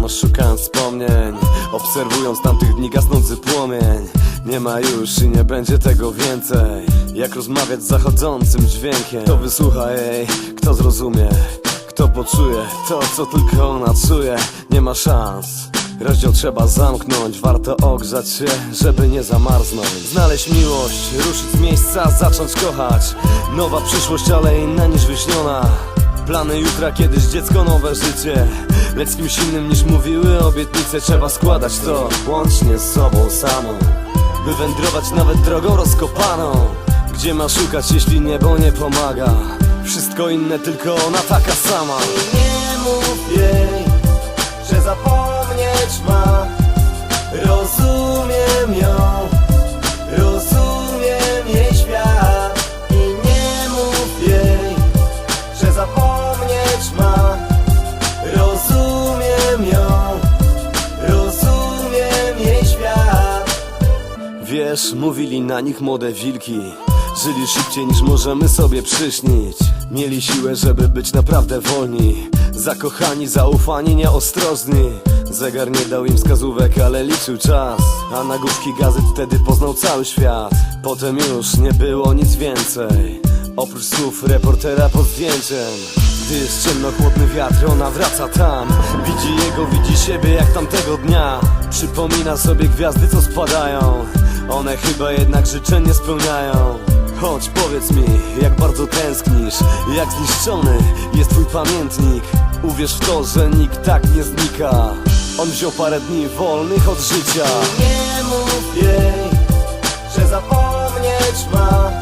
tam, szukając wspomnień Obserwując tamtych dni gasnący płomień. Nie ma już i nie będzie tego więcej. Jak rozmawiać z zachodzącym dźwiękiem? Kto wysłucha jej, kto zrozumie? Kto poczuje to, co tylko ona czuje? Nie ma szans. Rozdział trzeba zamknąć, warto ogrzać się, żeby nie zamarznąć. Znaleźć miłość, ruszyć z miejsca, zacząć kochać. Nowa przyszłość, ale inna niż wyśniona Plany jutra, kiedyś dziecko, nowe życie. Lecz kimś innym niż mówiły obietnice Trzeba składać to łącznie z sobą samą. By wędrować nawet drogą rozkopaną. Gdzie ma szukać, jeśli niebo nie pomaga? Wszystko inne, tylko ona taka sama. Nie mów jej, że zapomnieć ma Wiesz, mówili na nich młode wilki. Żyli szybciej niż możemy sobie przyśnić. Mieli siłę, żeby być naprawdę wolni. Zakochani, zaufani, nieostrożni. Zegar nie dał im wskazówek, ale liczył czas. A nagłówki gazet wtedy poznał cały świat. Potem już nie było nic więcej Oprócz słów reportera pod zdjęciem Gdy jest ciemno, chłodny wiatr, ona wraca tam. Widzi jego, widzi siebie jak tamtego dnia. Przypomina sobie gwiazdy, co spadają. One chyba jednak życzeń nie spełniają. Chodź, powiedz mi, jak bardzo tęsknisz Jak zniszczony jest twój pamiętnik. Uwierz w to, że nikt tak nie znika. On wziął parę dni wolnych od życia. Nie mów jej, że zapomnieć ma